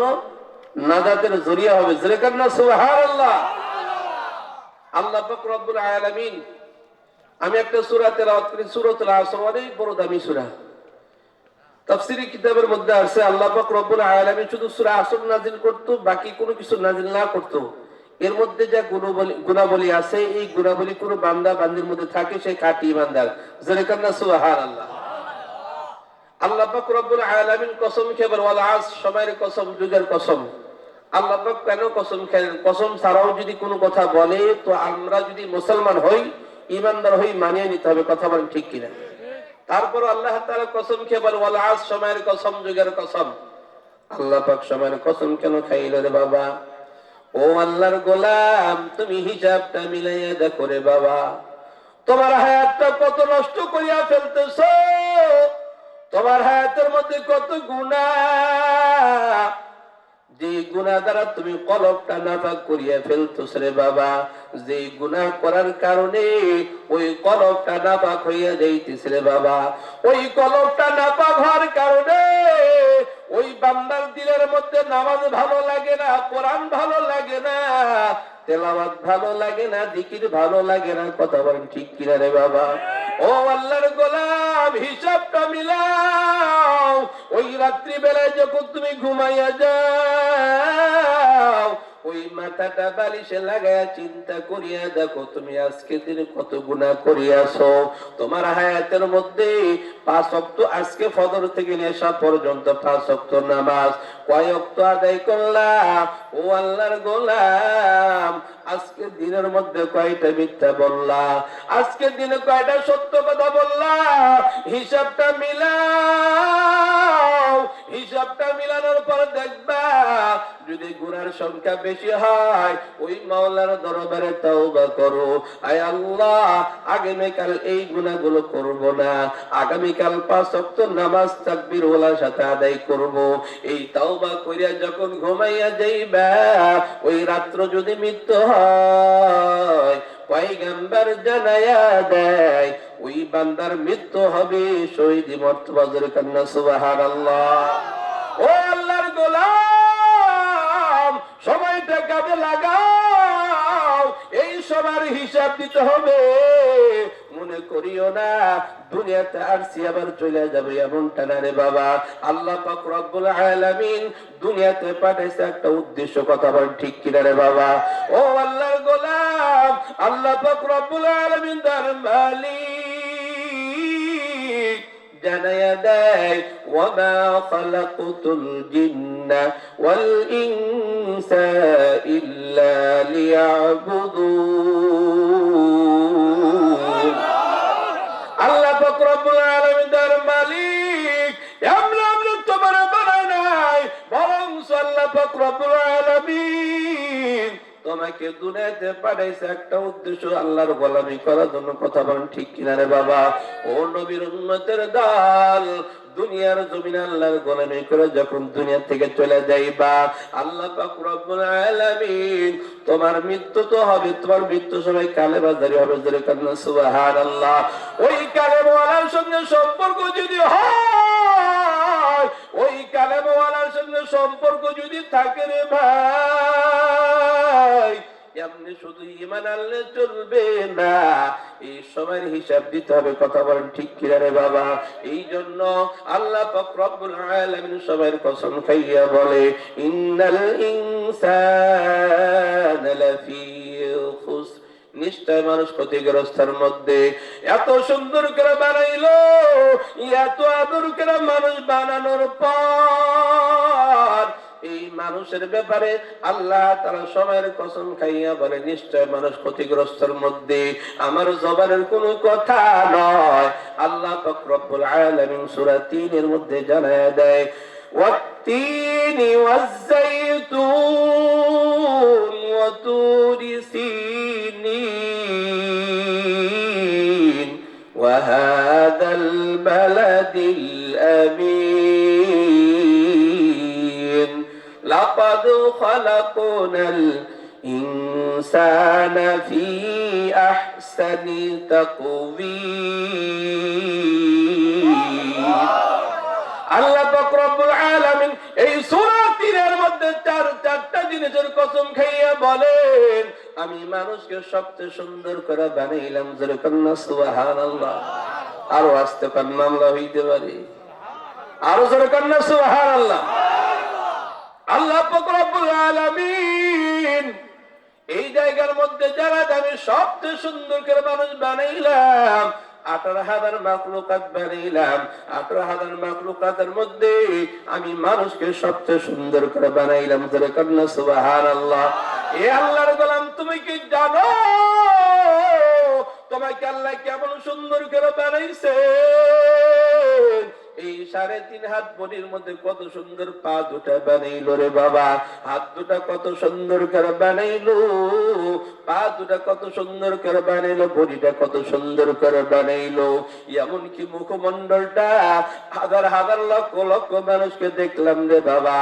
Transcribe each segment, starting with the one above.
জন্য নাজাতের জরিয়া হবে। জোরে কান্না, সুবহানাল্লাহ। আল্লাহ পাক রব্বুল আমি একটা সূরা তেলাওয়াত করি অনেক বড় দামি সূরা। কিতাবের মধ্যে আছে, আল্লাহ শুধু সূরা আসর নাজিল করত, বাকি কোনো কিছু নাজিল না করত। এর মধ্যে যা গুণাবলী আছে, এই গুণাবলী কোনো বান্দা বান্দির মধ্যে থাকে, সে খাঁটি জোরে কান্না, সুবহানাল্লাহ। কসম কসম কেন রে বাবা? ও আল্লাহর গোলাম, তুমি হিসাবটা মিলাইয়া দেখো রে বাবা। তোমার হায়াতটা কত নষ্ট করিয়া ফেলতেছো। তোমার হায়াতের মধ্যে কত গুণা? যে গুণা দ্বারা তুমি কলবটা নাপাক করিয়া ফেলতেছ রে বাবা যে গুণা করার কারণে ওই কলবটা নাপাক হইয়া যাইতেছে রে বাবা। ওই কলবটা নাপাক হওয়ার কারণে ওই বান্দার দিলের মধ্যে নামাজ ভালো লাগে না, কোরআন ভালো লাগে না, তেলাওয়াত ভালো লাগে না দিকির ভালো লাগে না, কথা বলেন ঠিক কিনা রে বাবা? ও আল্লাহর গোলাম হিসাবটা মিলাও। ওই রাত্রি বেলায় যখন তুমি ঘুমাইয়া যাও ওই মাথাটা বালিশে লাগায়া চিন্তা করিয়া দেখো, তুমি আজকে দিনে কত গুণা করিয়াছো। তোমার হায়াতের মধ্যে পাঁচ অক্ত আজকে ফদর থেকে নেশা পর্যন্ত পাঁচ অক্ত নামাজ। হিসাবটা মিলানোর পর যদি গুনার সংখ্যা বেশি হয়, ওই মাওলার দরবারে তওবা করো। আয় আল্লাহ, আগামীকাল এই গুনাহগুলো করব না। আগামীকাল পাঁচ ওয়াক্ত নামাজ তাকবীর ওলার সাথে আদায় করব। এই তওবা কইরা যখন ঘুমাইয়া যাইবা, ওই রাত্র যদি মৃত্যু হয়, পয়গম্বর জানায়া দেয়, ওই বান্দার মৃত্যু হবে শহীদ মর্তবাজের কন্যা, সুবহানাল্লাহ। ও আল্লাহর গোলাম! সময়টা কাজে লাগাও? এই সবার হিসাব দিতে হবে। মনে করিও না, দুনিয়াতে আসছি আবার চলে যাবে এমনটা না রে বাবা। আল্লাহ পাক রব্বুল দুনিয়াতে পাঠাইছে একটা উদ্দেশ্য কথা বল ঠিক কিনা রে বাবা? ও আল্লাহর গোলাম, আল্লাহ পাক আলামিন তার মালিক। জানায়া দেয় ওয়ামা খালাকুতুল জিন্না ওয়াল ইনসা ইল্লা তোমাকে দুনিয়াতে পাঠাইছে একটা উদ্দেশ্য, আল্লাহর গোলামি করার জন্য কথা বলেন ঠিক কিনা রে বাবা? ও নবীর উন্নতের দল, দুনিয়ার জমিন আল্লাহর গোলামি করে যখন দুনিয়া থেকে চলে যাইবা, আল্লাহ তোমার মৃত্যু তো হবে, তোমার মৃত্যু সময় কালে বাজারি হবে, জোরে কান্না সুবহানাল্লাহ। ওই কালে ওয়ালার সঙ্গে সম্পর্ক যদি হয়, ওই কালে ওয়ালার সঙ্গে সম্পর্ক যদি থাকে রে ভাই এমনি শুধু ইমান আনলে চলবে না। এই সময়ের হিসাব দিতে হবে, কথা বলেন ঠিক রে বাবা? এই জন্য আল্লাহ আলামিন কসম খাইয়া বলে, ইন্নাল ইনসানা লাফি নিশ্চয় মানুষ ক্ষতিগ্রস্তের মধ্যে। এত সুন্দর করে বানাইলো, এত আদর করে মানুষ বানানোর পর এই মানুষের ব্যাপারে আল্লাহ তারা সময়ের কসম খাইয়া বলে নিশ্চয় মানুষ ক্ষতিগ্রস্তের মধ্যে আমার জবানের কোনো কথা নয় আল্লাহ ফকরবুল আলমিন সুরা তিনের মধ্যে জানায় দেয় والتين والزيتون خلقنا الإنسان في أحسن تقويم আল্লাহ পাক রব্বুল আলামিন এই সূরা তিনের মধ্যে নিজের কসম খাইয়া বলেন আমি মানুষকে সবচেয়ে সুন্দর করে বানাইলাম যেরকম না সুবহানাল্লাহ আরো আসতে পার মামলা হইতে পারে আরো যেরকম না সুবহানাল্লাহ আল্লাহ রব্বুল আলামিন এই জায়গার মধ্যে যারা আমি সবচেয়ে সুন্দর করে মানুষ বানাইলাম আমি মানুষকে সবচেয়ে সুন্দর করে বানাইলাম। ধরে সুবাহান আল্লাহ এ আল্লাহর গোলাম, তুমি কি জানো? তোমাকে আল্লাহ কেমন সুন্দর করে বানাইছে? এই সাড়ে তিন হাত বডির মধ্যে কত সুন্দর পা দুটা বানাইলো রে বাবা। হাত দুটা কত সুন্দর করে বানাইলো। পা দুটা কত সুন্দর করে বানাইলো বডিটা কত সুন্দর করে বানাইলো। এমনকি মুখমন্ডলটা হাজার হাজার লক্ষ লক্ষ মানুষকে দেখলাম রে বাবা।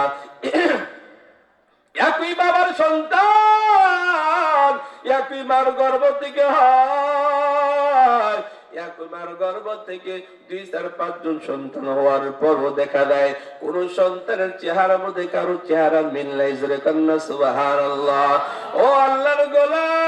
একই বাবার সন্তান, একই মার গর্ভ থেকে হয়। একই মার গর্ভ থেকে দুই, চার পাঁচজন সন্তান হওয়ার পরও দেখা যায়, কোন সন্তানের চেহারার মধ্যে কারও চেহারা মিল নাই। কান্না সুবাহ আল্লাহ ও আল্লাহর গোলাম!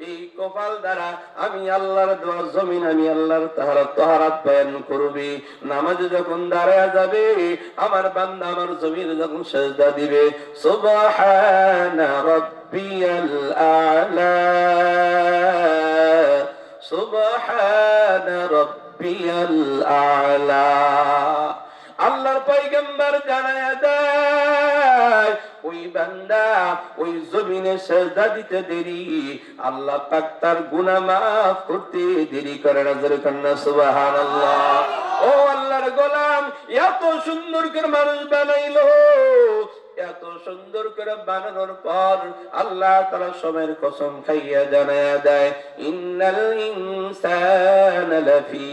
এই কপাল দ্বারা আমি আল্লাহর দোয়া জমিন, আমি আল্লাহর তাহারা তহারাত বয়ান করবি। নামাজে যখন দাঁড়ায় যাবে, আমার বান্দা আমার জমিন যখন সেজদা দিবে, সুবহানা রাব্বিয়াল আলা। সুবহানা রাব্বিয়াল আলা। আল্লাহর পয়গম্বর জানায় দেয় ওই বান্দা, ওই জমিনে সেজদা দিতে দেরি। আল্লাহ পাক তার গুনাহ মাফ করতে দেরি করে, নজর কন্যা সুবহানাল্লাহ। ও আল্লাহর গোলাম, এত সুন্দর করে মানুষ বানাইলো। এত সুন্দর করে বানানোর পর আল্লাহ তারা সময়ের কসম খাইয়া জানায়া দেয়, ইন্নাল ইনসানা লাফি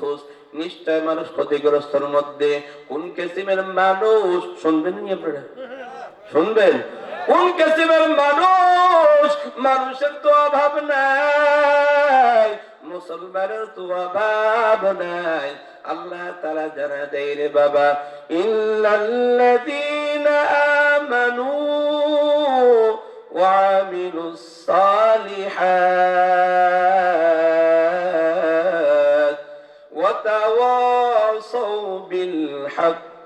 খুস নিশ্চয় মানুষ ক্ষতিগ্রস্তর মধ্যে কোন কিসিমের মানুষ শুনবেন নি আপনারা? শুনবেন? কোন কেসিমের মানুষ? মানুষের তো অভাব নাই। মুসলমানের তো অভাব নাই। আল্লাহ তারা জানা দেয় রে বাবা ইন্দিন আমানু ওয়া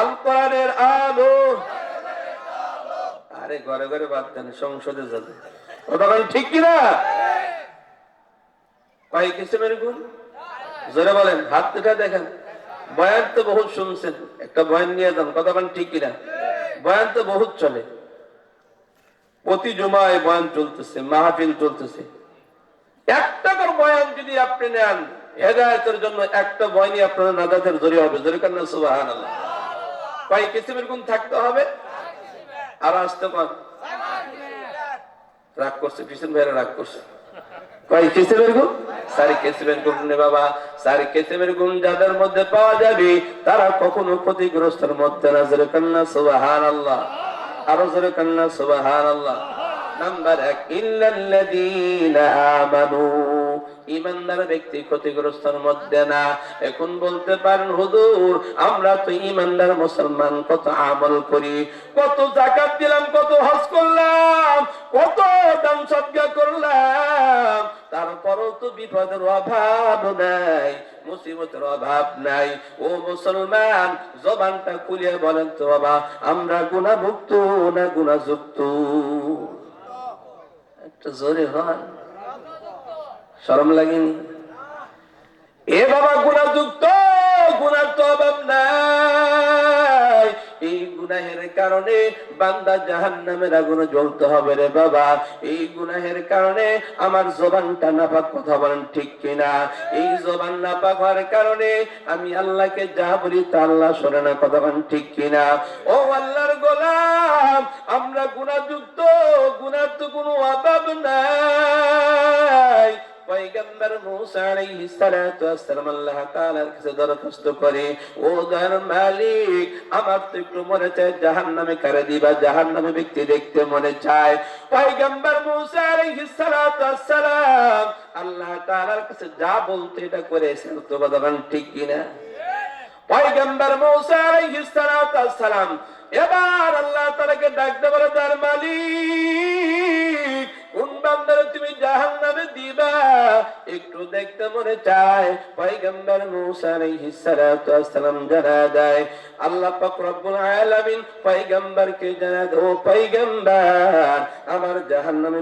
আল আরে, ঘরে ঘরে বাদ দেন, সংসদে যাবে কতক্ষণ ঠিক কিনা? গুণ? জোরে বলেন হাত দুটা দেখেন। বয়ান তো বহুত শুনছেন, একটা বয়ান নিয়ে যান কতক্ষণ ঠিক কিনা? বয়ান তো বহুত চলে। প্রতি জুমায় বয়ান চলতেছে, মাহফিল চলতেছে। একটা করে বয়ান যদি আপনি নেন, হেদায়তের জন্য একটা বয়ানই আপনার নাজাতের জড়িয়ে হবে। জোরে কান্না সুবাহান কয় কিসিমের গুণ থাকতে হবে? আর আসতে কর রাগ করছে কৃষ্ণ ভাইরা রাগ করছে? কয় পাওয়া যাবে, তারা কখনো ক্ষতিগ্রস্তের মধ্যে না। জোরে কান্না সুবাহান আল্লাহ আরও জোরে কান্না সুবাহান আল্লাহ নাম্বার এক ইমানদার ব্যক্তি ক্ষতিগ্রস্তের মধ্যে না। এখন বলতে পারেন আমরা তো ইমানদার মুসলমান, কত আমল করি, কত জাকাত দিলাম, কত হজ করলাম, কত দান সদ্গা করলাম, তারপরও তো বিপদের অভাব নাই, মুসিবতের অভাব নাই। ও মুসলমান, জবানটা খুলিয়ে বলেন তো বাবা, আমরা গুণামুক্ত না গুণাযুক্ত? একটু জোরে হয়। সরম লাগেনি? এ বাবা গুণাযুক্ত গুণার তো অভাব নাই। গুনাহের কারণে বান্দা জাহান নামের আগুনে জ্বলতে হবে রে বাবা। এই গুনাহের কারণে আমার জবানটা নাপাক কথা বলেন ঠিক কিনা? এই জবান নাপাক হওয়ার কারণে আমি আল্লাহকে যা বলি তা আল্লাহ শোনে না, কথা বলেন ঠিক কিনা? ও আল্লাহর গোলাম, আমরা গুণাযুক্ত গুনার তো কোনো অভাব নাই। পয়গম্বর আলাইহিস সালাতু আল্লাহ তাআলার কাছে দরখাস্ত করে, ও দয়ার মালিক, আমার তো একটু মনে চায় জাহান্নামে কারে দিবা, জাহান্নামে ব্যক্তি দেখতে মনে চায়। পয়গম্বর আলাইহিস সালাতু আল্লাহ তাআলার কাছে যা বলতে এটা করেছেন, তো বাদাবান ঠিক কিনা? পয়গম্বর মুসা আলাইহিস সালাতু এবার আল্লাহ তাআলাকে ডাকতে বলে তার মালিক আলাইহিস সালাতু ওয়াসসালাম জানা ও আমার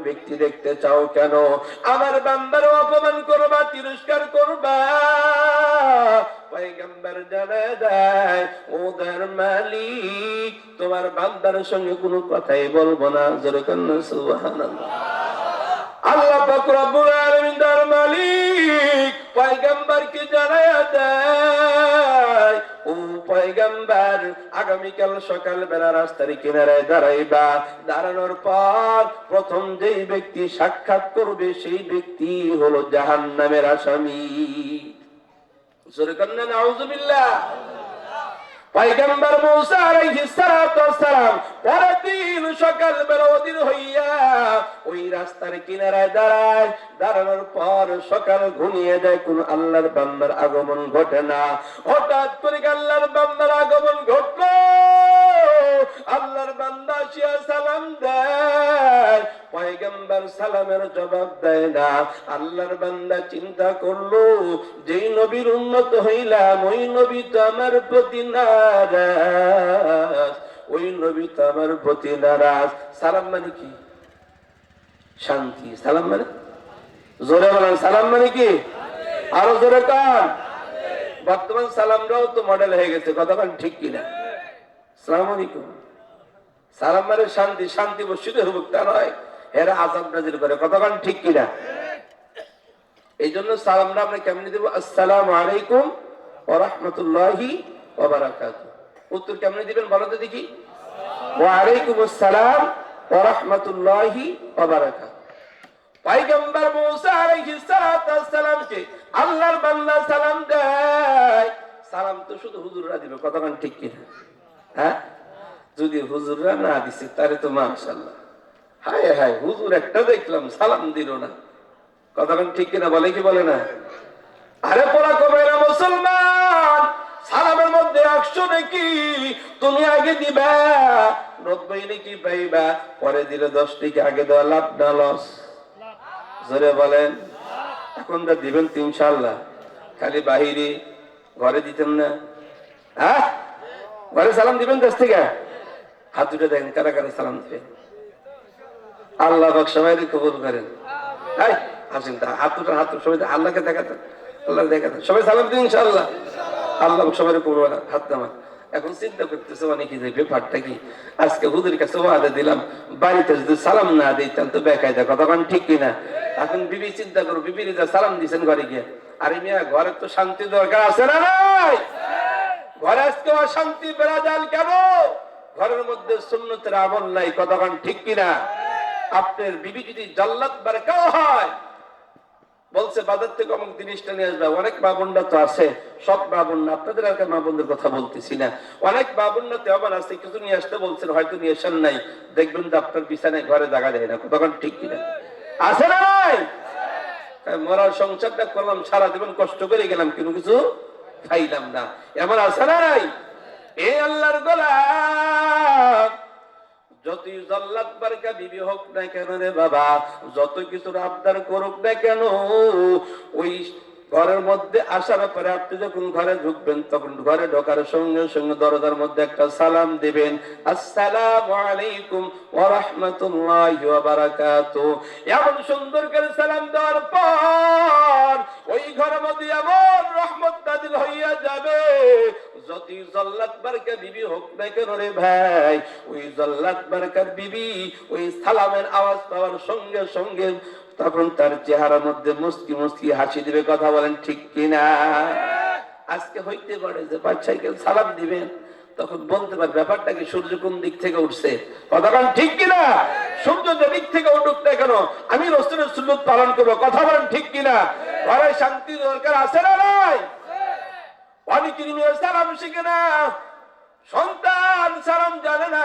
ব্যক্তি দেখতে চাও কেন? আমার বান্দার অপমান করবা, তিরস্কার করবা। পয়গম্বর জানা দেয় ও দার তোমার বান্দার সঙ্গে কোনো কথাই বলব না কন্যা সুবহানাল্লাহ। আল্লাহ তার মালিক পয়গম্বরকে জানায়া দেয় আগামীকাল সকাল বেলা রাস্তার কিনারায় দাঁড়াইবা। দাঁড়ানোর পর প্রথম যেই ব্যক্তি সাক্ষাৎ করবে, সেই ব্যক্তি হলো জাহান্নামের আসামি। জোরে কন্যা, নাউজুবিল্লাহ। পয়গম্বর মুসা আলাইহিস সালাতু ওয়াসসালাম পরের দিন সকাল বেলা অধীর হইয়া ওই রাস্তার কিনারায় দাঁড়ায়। দাঁড়ানোর পর সকাল ঘুমিয়ে যায়, কোন আল্লাহর বান্দার আগমন ঘটে না। হঠাৎ করে আল্লাহর বান্দার আগমন ঘটলো? আল্লাহর বান্দা আসিয়া সালাম দেয় পয়গম্বর সালামের জবাব দেয় না। আল্লাহর বান্দা চিন্তা করল, যেই নবীর উন্নত হইলাম, ওই নবী তো আমার প্রতি নারাজ। ওই নবী তো আমার প্রতি নারাজ। সালাম মানে কি? শান্তি। সালাম মানে? জোরে বলেন, সালাম মানে কি? আরও জোরে কান। বর্তমান সালামরাও তো মডেল হয়ে গেছে কতক্ষণ ঠিক কিনা? সালাম আলাইকুম। সালাম মানে শান্তি। শান্তি বসিত হবুক তা নয়। এরা আজাব নাজির করে। কতক্ষণ ঠিক কিনা? এই জন্য সালামটা আমরা কেমনি দেবো? আসসালাম আলাইকুম ও রহমতুল্লাহি উত্তর কেমনি দিবেন বলো তো দেখি। ওয়ালাইকুম আসসালাম ও রহমতুল্লাহি ও পয়গম্বর মুসা সালাতু আল্লাহর বান্দা সালাম দেয়। সালাম তো শুধু হুজুররা দিবে কতক্ষণ ঠিক কিনা? হ্যাঁ? যদি হুজুররা না দিছে তারে তো মাশাআল্লাহ। হায় হায়, হুজুর একটা দেখলাম, সালাম দিল না। কতক্ষণ ঠিক কিনা, বলে কি বলে না? আরে পোলা কবে না মুসলমান, সালামের মধ্যে একশো নাকি? তুমি আগে দিবা, নব্বই নাকি পাইবা, পরে দিলে দশ টিকে আগে দেওয়া লাভ না, লস? জোরে বলেন। এখন তো দিবেন তো ইনশাল্লাহ খালি বাহিরে ঘরে দিতেন না। হ্যাঁ? ঘরে সালাম দিবেন দশ থেকে? হাত দুটো দেখেন কারা কারা সালাম দিবেন? আল্লাহ পাক সবাই কবুল করেন। এই, আসেন হাত হাত সবাই আল্লাহকে দেখাতেন আল্লাহ দেখাতেন। সবাই সালাম দিন ইনশাআল্লাহ। আল্লাহ পাক সবাই কবুল হাত নামান। এখন চিন্তা করতেছে অনেকে যে ব্যাপারটা কি? আজকে হুজুর কাছে ওয়াদা দিলাম বাড়িতে যদি সালাম না দিতাম তো বেকায়দা কতক্ষণ ঠিক কিনা? এখন বিবি চিন্তা করো বিবির যা সালাম দিছেন ঘরে গিয়ে। আরে মিয়া ঘরে তো শান্তি দরকার আছে না নাই? ঘরে আজকে অশান্তি বেড়াজাল কেন? ঘরের মধ্যে সুন্নতের আমল নাই কতক্ষণ ঠিক কিনা? আপনার বিবি যদি জাল্লাত বারকাও হয়, বলছে, বাজার থেকে অমুক জিনিসটা নিয়ে আসবে। অনেক বাবুন্ডা তো আছে, সব বাবুন্ডা, আপনাদের আর মা বোনদের কথা বলতেছি না। অনেক বাবুন্ডা তেমন আছে, কিছু নিয়ে আসতে বলছেন, হয়তো নিয়ে আসেন নাই। দেখবেন যে আপনার বিছানায় ঘরে জায়গা দেয় না, তখন ঠিক কিনা? আছে নাই? মরার সংসারটা করলাম, সারা জীবন কষ্ট করে গেলাম কিন্তু কিছু খাইলাম না। এমন আছে নাই? এ আল্লাহর গোলাম! যতই জল্লাদ বারকা বিবি হোক না কেন রে বাবা, যত কিছুর আবদার করুক না কেন, ওই ঘরের মধ্যে আসার পরে আপনি যখন ঘরে ঢুকবেন, তখন ঘরে ঢোকার সঙ্গে সঙ্গে দরজার মধ্যে একটা সালাম দিবেন। আসসালাম এমন সুন্দর করে সালাম দেওয়ার পর ওই ঘরের মধ্যে এমন রহমত নাজিল হইয়া যাবে, যদি বিবি হোক ভাই, ওই জল্লাদ বিবি ওই সালামের আওয়াজ পাওয়ার সঙ্গে সঙ্গে তখন তার চেহারার মধ্যে মুস্কি মুস্কি হাসি দিবে, কথা বলেন, ঠিক কিনা? আজকে হইতে পারে যে বাচ্চাকে সালাম দিবেন, তখন বলতে পারে, ব্যাপারটা কি সূর্য কোন দিক থেকে উঠছে? কথাটা ঠিক কিনা? সূর্য যে দিক থেকে উঠুক না কেন, আমি রসুলের সুন্নত পালন করব, কথা বলেন, ঠিক কিনা? ঘরে শান্তি দরকার আছে না নাই? অনেকে সালাম শিখে না, সন্তান সালাম জানে না।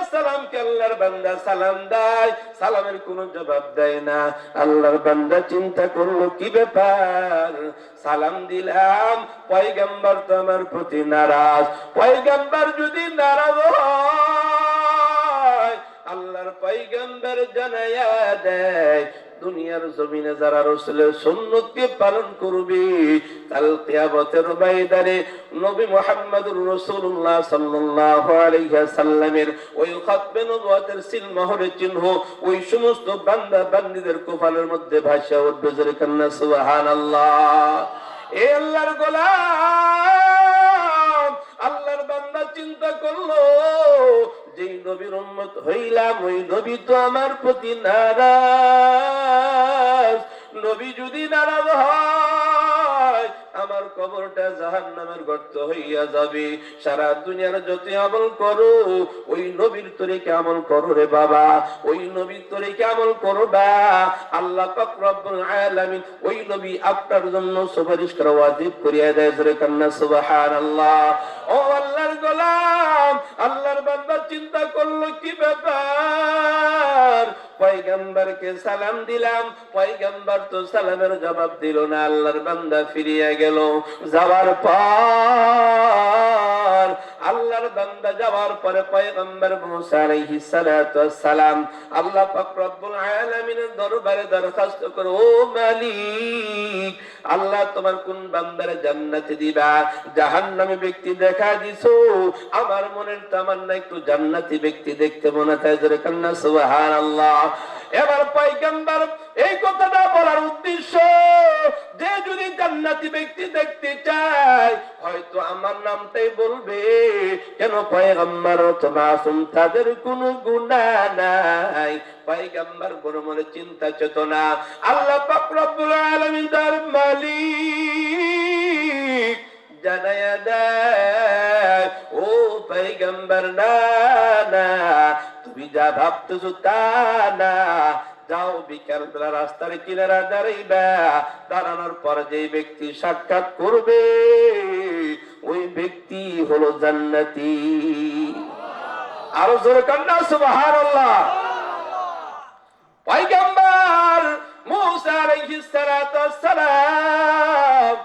আল্লাহর বান্দা সালাম দেয়, সালামের কোনো জবাব দেয় না। আল্লাহর বান্দা চিন্তা করল, কি ব্যাপার? সালাম দিলাম, পয়গাম্বার তো আমার প্রতি নারাজ। পয়গাম্বার যদি নারাজ আল্লাহর পয়গাম্বার জানাইয়া দেয় দুনিয়ার জমিনে যারা রসুলের সুন্নতকে পালন করবে, কাল কিয়ামতের ময়দানে নবী মুহাম্মদুর রাসূলুল্লাহ সাল্লাল্লাহু আলাইহি সাল্লামের ওই খাতমে নবুয়তের সিল চিহ্ন, ওই সমস্ত বান্দা বান্দীদের কপালের মধ্যে ভাষা উঠবে, জোরে কান্না, সুবহানাল্লাহ। এ আল্লাহর গোলাম, আল্লাহর বান্দা চিন্তা করল যেই নবীর উন্মত হইলাম ওই নবী তো আমার প্রতি নারাজ। নবী যদি নারাজ হয় আমার কবরটা জাহান নামের গর্ত হইয়া যাবে। সারা দুনিয়ার যত আমল করো, ওই নবীর তরিকে আমল করো রে বাবা। ওই নবীর তরিকে আমল করো বা। আল্লাহ আলামিন ওই নবী আপনার জন্য সুপারিশ করা ওয়াজিব করিয়া দেয়, জোরে কান্না, সুবহানাল্লাহ। ও আল্লাহর গোলাম, আল্লাহর বান্দা চিন্তা করল কি ব্যাপার? পয়গম্বরকে সালাম দিলাম। পয়গম্বর তো সালামের জবাব দিল না, আল্লাহর বান্দা ফিরিয়ে গেল। যাওয়ার পর আল্লাহর বান্দা যাওয়ার পরে পয়গম্বর মুসা আলাইহিস সালাতু সালাম আল্লাহ পাক রব্বুল আলামিনের দরবারে দরখাস্ত করে, ও মালিক, আল্লাহ তোমার কোন বান্দারে জান্নাতে দিবা? জাহান্নামী ব্যক্তি দেখা দিছো? আমার মনের তামান্না একটু জান্নাতি ব্যক্তি দেখতে মনে চায়, জোরে কান্না, সুবহানাল্লাহ। এবার পয়গম্বর এই কথাটা বলার উদ্দেশ্য, যে যদি জান্নাতি ব্যক্তি দেখতে চায়, হয়তো আমার নামটাই বলবে। কেন পয়গম্বর তো মাসুম তাদের কোনো গুনাহ নাই। পয়গম্বর বড় মনে চিন্তা চেতনা। আল্লাহ পাক রব্বুল আলামিন তার মালিক জানায়া দেয়, ও পয়গম্বর, না না, তুমি যা ভাবতেছো তা না। যাও বিকাল বেলা রাস্তার কিনারা দাঁড়াইবা। দাঁড়ানোর পর যে ব্যক্তি সাক্ষাৎ করবে, ওই ব্যক্তি হলো জান্নাতি। আরও জোরে কান্না, সুবহানাল্লাহ। পয়গম্বর মুসা আলাইহিস সালাম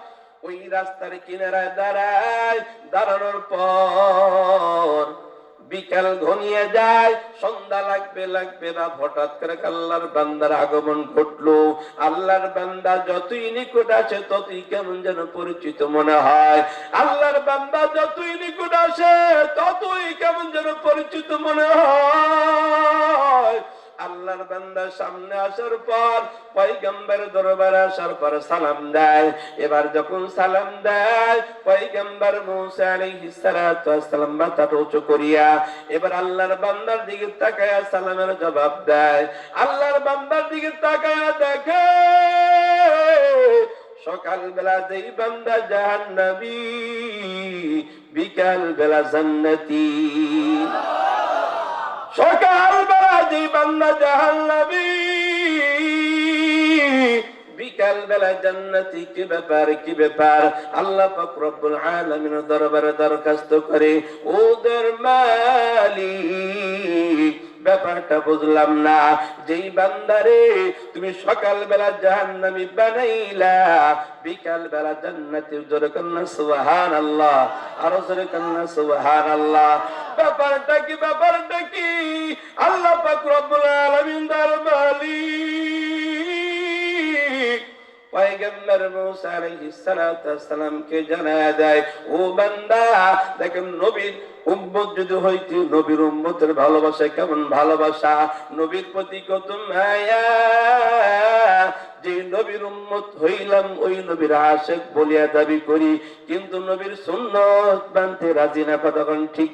ওই রাস্তার কিনারায় দাঁড়ায়। দাঁড়ানোর পর বিকাল ঘনিয়ে যায়, সন্ধ্যা লাগবে লাগবে না হঠাৎ করে আল্লাহর বান্দার আগমন ঘটলো। আল্লাহর বান্দা যতই নিকট আছে ততই কেমন যেন পরিচিত মনে হয়। আল্লাহর বান্দা যতই নিকট আসে, ততই কেমন যেন পরিচিত মনে হয়। আল্লাহর বান্দা সামনে আসার পর পয়গম্বর দরবারে আসার পর সালাম দেয়। এবার যখন সালাম দেয়, পয়গম্বর মুসা আলাইহিস সালাতু ওয়াসসালাম মাথাটা উঁচু করিয়া এবার আল্লাহর বান্দার দিকে তাকায়া সালামের জবাব দেয়। আল্লাহর বান্দার দিকে তাকায়া দেখে সকাল বেলা যেই বান্দা জাহান্নাবী বিকাল বেলা জান্নাতি। যে বান্দা জাহান্নাবী বিকাল বেলা জান্নাতি কি ব্যাপার কি ব্যাপার? আল্লাহ পাক রব্বুল আলামিন দরবারে দরখাস্ত করে, ওদের মালিক ব্যাপারটা বুঝলাম না। যেই বান্দারে তুমি সকাল বেলা জাহান্নামি বানাইলা বিকাল বেলা জান্নাতি জোরে কন্যা সুবহান আল্লাহ আরও জোরে কন্যা সুবহান আল্লাহ ব্যাপারটা কি ব্যাপারটা কি? আল্লাহ পাক রব্বুল আলামিন মালিক নবীর ভালোবাসা কেমন ভালোবাসা? নবীর প্রতি কত হইলাম, ওই নবীর আশেক বলিয়া দাবি করি। কিন্তু নবীর সুন্নত বানতে রাজি না কতক্ষণ ঠিক